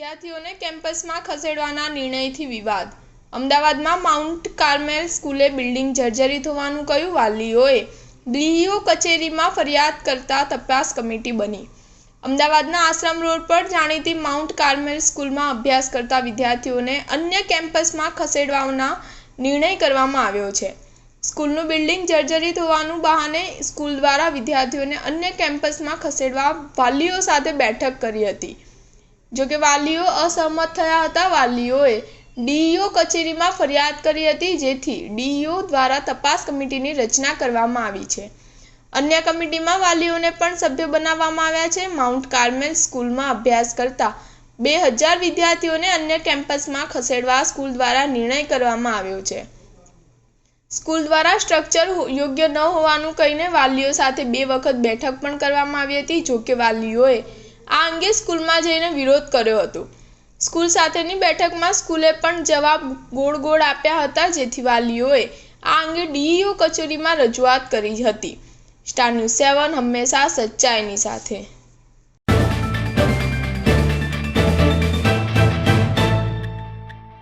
વિદ્યાર્થીઓને કેમ્પસમાં ખસેડવાના નિર્ણયથી વિવાદ. અમદાવાદમાં માઉન્ટ કાર્મેલ સ્કૂલે બિલ્ડિંગ જર્જરિત હોવાનું કહ્યું વાલીઓએ. ડીઈઓ કચેરીમાં ફરિયાદ કરતા તપાસ કમિટી બની. અમદાવાદના આશ્રમ રોડ પર જાણીતી માઉન્ટ કાર્મેલ સ્કૂલમાં અભ્યાસ કરતા વિદ્યાર્થીઓને અન્ય કેમ્પસમાં ખસેડવાના નિર્ણય કરવામાં આવ્યો છે. સ્કૂલનું બિલ્ડિંગ જર્જરિત હોવાનું બહાને સ્કૂલ દ્વારા વિદ્યાર્થીઓને અન્ય કેમ્પસમાં ખસેડવા વાલીઓ સાથે બેઠક કરી હતી. જોકે વાલીઓ અસહમત થયા હતા. વાલીઓએ ડીઈઓ કચેરીમાં ફરિયાદ કરી હતી, જેથી ડીઈઓ દ્વારા તપાસ કમિટીની રચના કરવામાં આવી છે. અન્ય કમિટીમાં વાલીઓને પણ સભ્ય બનાવવામાં આવ્યા છે. માઉન્ટ કાર્મેલ સ્કૂલમાં અભ્યાસ કરતા બે હજાર વિદ્યાર્થીઓને અન્ય કેમ્પસમાં ખસેડવા સ્કૂલ દ્વારા નિર્ણય કરવામાં આવ્યો છે. સ્કૂલ દ્વારા સ્ટ્રક્ચર યોગ્ય ન હોવાનું કહીને વાલીઓ સાથે બે વખત બેઠક પણ કરવામાં આવી હતી. જોકે વાલીઓએ આ અંગે સ્કૂલમાં જઈને વિરોધ કર્યો હતો. સ્કૂલ સાથેની બેઠકમાં સ્કૂલે પણ જવાબ ગોળ ગોળ આપ્યા હતા, જેથી વાલીઓએ આ અંગે ડીઈઓ કચેરીમાં રજૂઆત કરી હતી. સ્ટાર ન્યૂઝ સેવન હંમેશા સચ્ચાઈની સાથે.